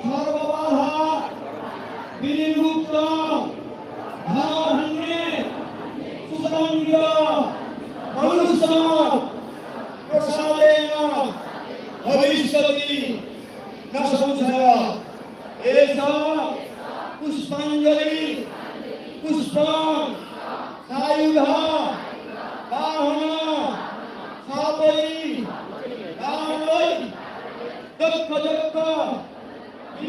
সর্ববাধা বিনিমুক্ত ধর্মভঙ্গে সুতরাঙ্গ মনুষ্য প্রসাদেন ভবিষ্যতি ন সংশয় এষ পুষ্পাঞ্জলি পুষ্প সায়ুধ বাহন রামৈ দক্ষ দক্ষ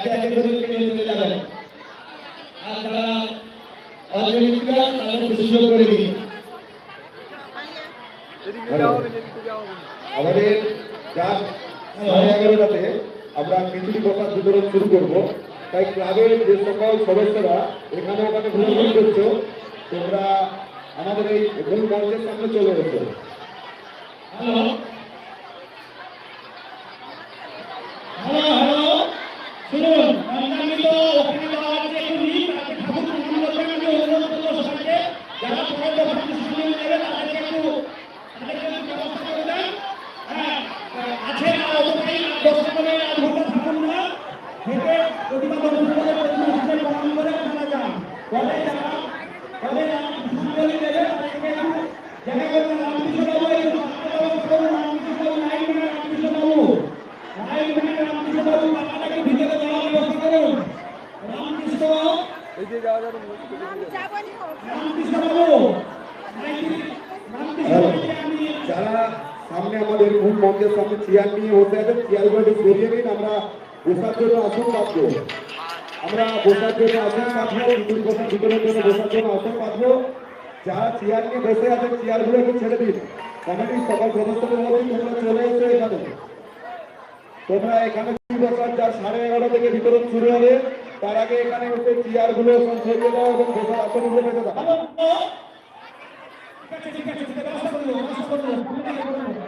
একে একে করে নিয়ে চলে যাবেন। আর যারা অঞ্জলি দিবেন তাদের সুযোগ করে দিন। আমাদের রাত সাড়ে এগারোটাতে আমরা খিচুড়ি প্রসাদ বিতরণ শুরু করব। তাই ক্লাবের যে সকল সদস্যরা এখানে ওখানে ঘোরাঘুরি করছ তোমরা আমাদের এই মূল মঞ্চের সামনে চলে এসো। হ্যালো হ্যালো শুনুন আমি তো ওখানে যাওয়া আছে একটু নিই তাকে ঠাকুর প্রণাম করবেন আমি অনুরোধ করব সবাইকে যারা পরে দোকান শুনে নেবে তাদেরকে একটু তাদেরকে একটু ব্যবস্থা করে দেন হ্যাঁ আছে না ঘণ্টা থাকুন না। থেকে প্রতিমা দর্শন করে প্রতিমা প্রণাম করে চলে যান। পরে যারা পরে পুষ্পাঞ্জলি দেবে তাদেরকে একটু করবেন লাইন লাইন ভিতরে ব্যবস্থা করুন। বাবু আমি যারা সামনে আমাদের মূল মঞ্চের সামনে চেয়ার নিয়ে বসে আছেন চেয়ারগুলো সরিয়ে নিন আমরা বসার জন্য আসন পাবো আমরা বসার জন্য আসন পাবো খিচুড়ি প্রসাদ বিতরণের জন্য বসার জন্য আসন পাবো যারা চেয়ার নিয়ে বসে আছেন চেয়ারগুলো একটু ছেড়ে দিন কমিটির সকল সদস্যদের বলছি তোমরা চলে এসো এখানে তোমরা এখানে বসার যা সাড়ে এগারো থেকে বিতরণ শুরু হবে তার আগে এখানে হচ্ছে চেয়ারগুলো সব সরিয়ে দাও এবং বসার আসনগুলো রেখে দাও হ্যালো ঠিক আছে ঠিক আছে ঠিক আছে